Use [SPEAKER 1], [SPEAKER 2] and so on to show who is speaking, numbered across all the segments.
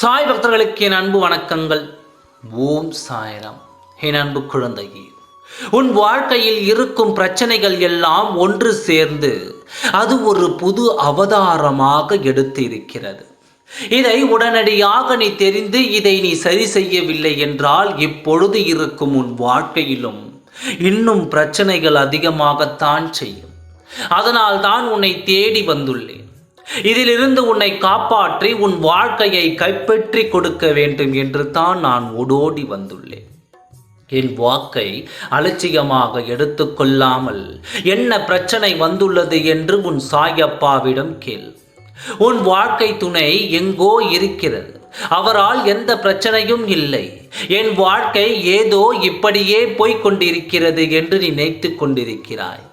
[SPEAKER 1] சாய் பக்தர்களுக்கு என் அன்பு வணக்கங்கள். ஓம் சாய்ராம். என் அன்பு குழந்தையே உன் வாழ்க்கையில் இருக்கும் பிரச்சனைகள் எல்லாம் ஒன்று சேர்ந்து அது ஒரு புது அவதாரமாக எடுத்து இருக்கிறது இதை உடனடியாக நீ தெரிந்து இதை நீ சரி செய்யவில்லை என்றால் இப்பொழுது இருக்கும் உன் வாழ்க்கையிலும் இன்னும் பிரச்சனைகள் அதிகமாகத்தான் செய்யும். அதனால் தான் உன்னை தேடி வந்துள்ளேன். இதிலிருந்து உன்னை காப்பாற்றி உன் வாழ்க்கையை கைப்பற்றி கொடுக்க வேண்டும் என்று தான் நான் ஓடோடி வந்துள்ளேன். என் வாக்கை அலட்சியமாக எடுத்துக்கொள்ளாமல் என்ன பிரச்சனை வந்துள்ளது என்று உன் சாயப்பாவிடம் கேள். உன் வாழ்க்கை துணை எங்கோ இருக்கிறது. அவரால் எந்த பிரச்சனையும் இல்லை. என் வாழ்க்கை ஏதோ இப்படியே போய்க் கொண்டிருக்கிறது என்று நினைத்து கொண்டிருக்கிறாய்.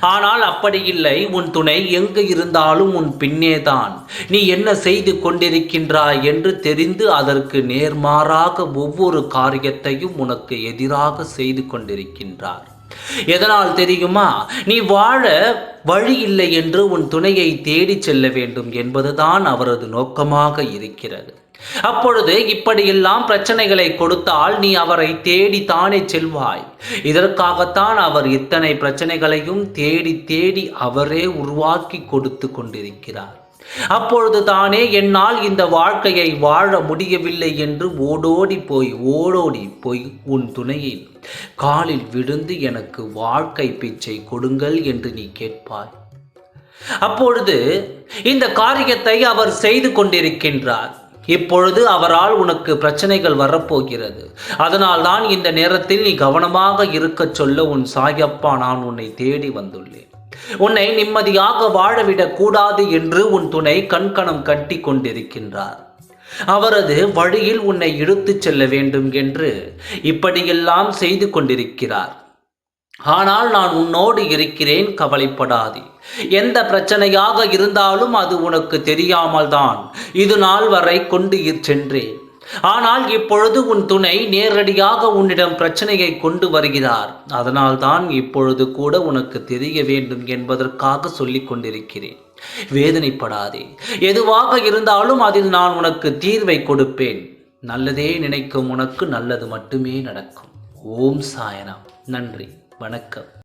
[SPEAKER 1] ஆனால் அப்படி இல்லை உன் துணை எங்கு இருந்தாலும் உன் பின்னேதான் நீ என்ன செய்து கொண்டிருக்கின்றாய் என்று தெரிந்து அதற்கு நேர்மாறாக ஒவ்வொரு காரியத்தையும் உனக்கு எதிராக செய்து கொண்டிருக்கின்றார். எதனால் தெரியுமா? நீ வாழ வழி இல்லை என்று உன் துணையை தேடிச் செல்ல வேண்டும் என்பதுதான் அவரது நோக்கமாக இருக்கிறது. அப்பொழுது இப்படியெல்லாம் பிரச்சனைகளை கொடுத்தால் நீ அவரை தேடி தானே செல்வாய். இதற்காகத்தான் அவர் இத்தனை பிரச்சனைகளையும் தேடி தேடி அவரே உருவாக்கி கொடுத்து கொண்டிருக்கிறார். அப்பொழுது தானே என்னால் இந்த வாழ்க்கையை வாழ முடியவில்லை என்று ஓடோடி போய் ஓடோடி போய் உன் துணையில் காலில் விழுந்து எனக்கு வாழ்க்கை பிச்சை கொடுங்கள் என்று நீ கேட்பாய். அப்பொழுது இந்த காரியத்தை அவர் செய்து கொண்டிருக்கின்றார். இப்பொழுது அவரால் உனக்கு பிரச்சனைகள் வரப்போகிறது. அதனால் தான் இந்த நேரத்தில் நீ கவனமாக இருக்கச் சொல்ல உன் சாயப்பா நான் உன்னை தேடி வந்துள்ளேன். உன்னை நிம்மதியாக வாழவிடக் கூடாது என்று உன் துணை கண்கணம் கட்டி கொண்டிருக்கின்றார். அவரது வழியில் உன்னை இழுத்துச் செல்ல வேண்டும் என்று இப்படியெல்லாம் செய்து கொண்டிருக்கிறார். ஆனால் நான் உன்னோடு இருக்கிறேன் கவலைப்படாதே. எந்த பிரச்சனையாக இருந்தாலும் அது உனக்கு தெரியாமல் தான் இது நாள் வரை கொண்டு சென்றேன். ஆனால் இப்பொழுது உன் துணை நேரடியாக உன்னிடம் பிரச்சனையை கொண்டு வருகிறார். அதனால் தான் இப்பொழுது கூட உனக்கு தெரிய வேண்டும் என்பதற்காக சொல்லிக் கொண்டிருக்கிறேன். வேதனைப்படாதே. எதுவாக இருந்தாலும் அதில் நான் உனக்கு தீர்வை கொடுப்பேன். நல்லதே நினைக்கும் உனக்கு நல்லது மட்டுமே நடக்கும். ஓம் சாயனம் நன்றி. வணக்கம்.